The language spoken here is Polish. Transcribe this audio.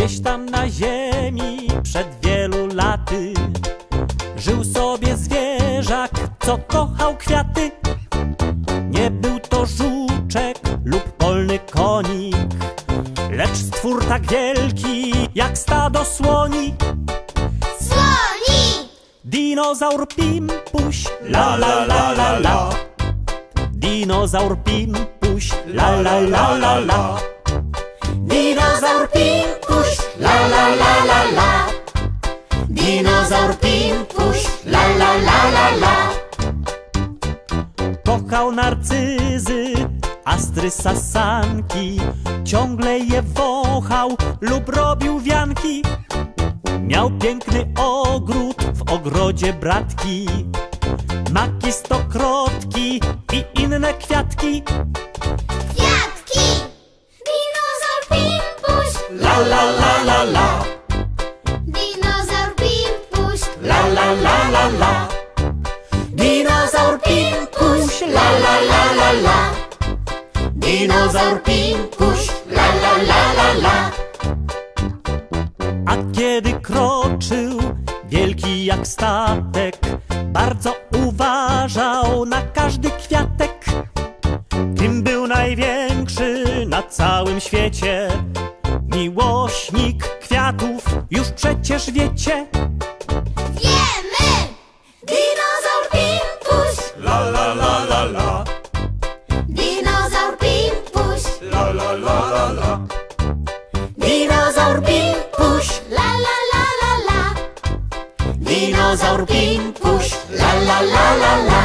Gdzieś tam na ziemi przed wielu laty Żył sobie zwierzak, co kochał kwiaty Nie był to żuczek lub polny konik Lecz stwór tak wielki jak stado słoni Słoni! Dinozaur Pimpuś, la la la la la Dinozaur Pimpuś, la la la la la Dinozaur Pimpuś, Kochał narcyzy, astry sasanki Ciągle je wąchał lub robił wianki Miał piękny ogród, w ogrodzie bratki Maki stokrotki i inne kwiatki Kwiatki! Dinozaur Pimpuś, la la la la la. A kiedy kroczył, wielki jak statek Bardzo uważał na każdy kwiatek. Kim był największy na całym świecie? Miłośnik kwiatów, już przecież wiecie. Wiemy! Dinozaur la la la Dinozaur Pimpuś, La la la la la! dinozaur Pimpuś, la la la la la